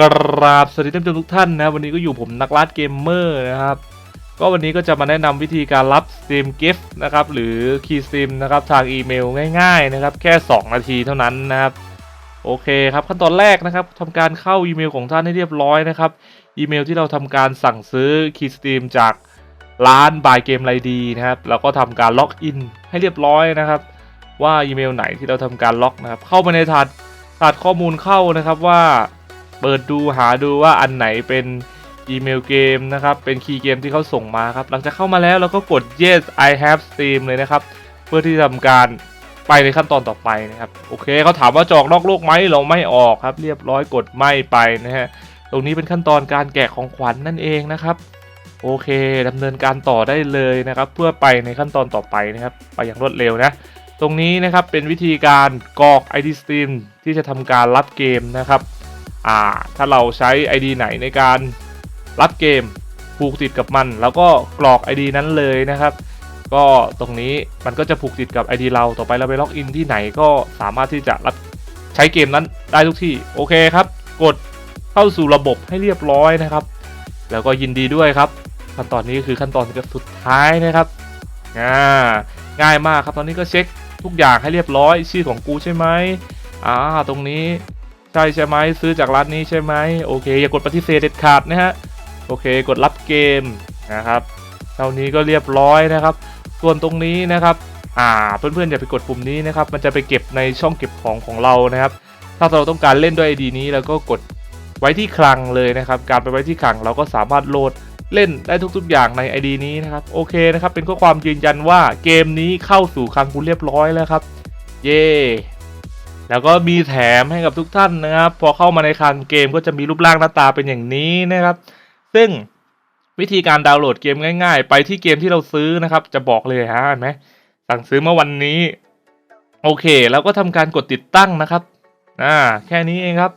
กราบสวัสดีท่านผู้ชมทุกท่านนะ วันนี้ก็อยู่ผมนักล่าเกมเมอร์นะครับ ก็วันนี้ก็จะมาแนะนำวิธีการรับ Steam Gift นะครับ หรือ Key Steam นะครับทางอีเมลง่าย ๆนะครับ แค่ 2 นาทีเท่านั้นนะครับ โอเคครับขั้นตอนแรกนะครับทำการเข้าอีเมลของท่านให้เรียบร้อยนะครับ อีเมลที่เราทำการสั่งซื้อ Key Steam จากร้าน Buy Game ID นะครับแล้วก็ทำการล็อกอินให้เรียบร้อยนะครับ ว่าอีเมลไหนที่เราทำการล็อกนะครับ เข้าไปในถาดถาดข้อมูลเข้านะครับว่า เปิดดูหาดูว่าอันไหนเป็นอีเมลเกมนะครับ เป็นคีย์เกมที่เขาส่งมาครับ หลังจากเข้ามาแล้วเราก็กด yes I have Steam เลยนะครับ เพื่อที่จะทำการไปในขั้นตอนต่อไปนะครับ โอเคเขาถามว่าจอกนอกโลกไหมเราไม่ออกครับ เรียบร้อยกดไม่ไปนะฮะ ตรงนี้เป็นขั้นตอนการแกะของขวัญนนั่นเองนะครับ โอเคดำเนินการต่อได้เลยนะครับ เพื่อไปในขั้นตอนต่อไปนะครับ ไปอย่างรวดเร็วนะ ตรงนี้นะครับเป็นวิธีการกรอก ID Steam ที่จะทำการรับเกมนะครับ อ่าถ้าเราใช้ ID ไหนในการรับเกมผูกติดกับมัน แล้วก็กรอก ID นั้นเลยนะครับ ก็ตรงนี้มันก็จะผูกติดกับ ID เราต่อไปเราไปล็อกอินที่ไหนก็สามารถที่จะรับใช้เกมนั้นได้ทุกที่โอเคครับ กดเข้าสู่ระบบให้เรียบร้อยนะครับ แล้วก็ยินดีด้วยครับ ขั้นตอนนี้คือขั้นตอนสุดท้ายนะครับอ่าง่ายมากครับตอนนี้ก็เช็คทุกอย่างให้เรียบร้อยชื่อของกูใช่ไหมอ่าตรงนี้ ใช่ใช่ไหมซื้อจากร้านนี้ใช่ไหมโอเค อย่ากดปฏิเสธเด็ดขาดนะฮะโอเค กดรับเกมนะครับเท่านี้ก็เรียบร้อยนะครับ ส่วนตรงนี้นะครับ อ่าเพื่อนๆอย่าไปกดปุ่มนี้นะครับ มันจะไปเก็บในช่องเก็บของของเรานะครับ ถ้าเราต้องการเล่นด้วย ID นี้แล้วก็กดไว้ที่คลังเลยนะครับ การไปไว้ที่คลังเราก็สามารถโหลดเล่นได้ทุกๆอย่างใน ID นี้นะครับโอเคนะครับ เป็นข้อความยืนยันว่าเกมนี้เข้าสู่คลังคุณเรียบร้อยแล้วครับ เย้ แล้วก็มีแถมให้กับทุกท่านนะครับ พอเข้ามาในคลังเกมก็จะมีรูปร่างหน้าตาเป็นอย่างนี้นะครับ ซึ่งวิธีการดาวน์โหลดเกมง่าย ๆ ไปที่เกมที่เราซื้อนะครับ จะบอกเลยฮะเห็นไหมสั่งซื้อเมื่อวันนี้ โอเค แล้วก็ทำการกดติดตั้งนะครับอ่าแค่นี้เองครับ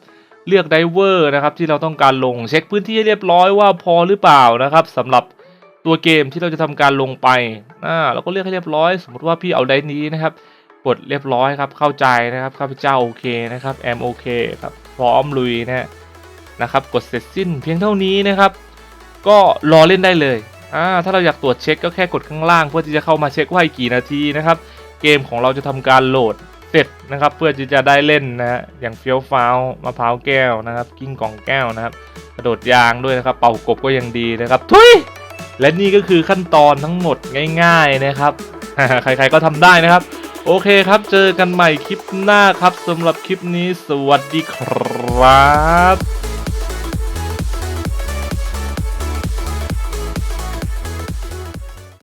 เลือกไดเวอร์นะครับที่เราต้องการลงเช็คพื้นที่ให้เรียบร้อยว่าพอหรือเปล่านะครับสำหรับตัวเกมที่เราจะทำการลงไปอ่าเราก็เลือกให้เรียบร้อย สมมติว่าพี่เอาไดนี้นะครับ กดเรียบร้อยครับเข้าใจนะครับข้าพเจ้าโอเคนะครับแอมโอเคครับพร้อมลุยนะนะครับกดเสร็จสิ้นเพียงเท่านี้นะครับ ก็รอเล่นได้เลยอ่าถ้าเราอยากตรวจเช็คก็แค่กดข้างล่างเพื่อที่จะเข้ามาเช็คว่าอีกกี่นาทีนะครับเกมของเราจะทำการโหลดเสร็จนะครับ เพื่อที่จะได้เล่นนะอย่างเฟี้ยวฟ้าวมะพร้าวแก้วนะครับ กิ้งกล่องแก้วนะครับ กระโดดยางด้วยนะครับ เป่ากบก็ยังดีนะครับทุยและนี่ก็คือขั้นตอนทั้งหมดง่าย ๆนะครับ ใครๆก็ทำได้นะครับ โอเคครับ เจอกันใหม่คลิปหน้าครับสำหรับคลิปนี้สวัสดีครับ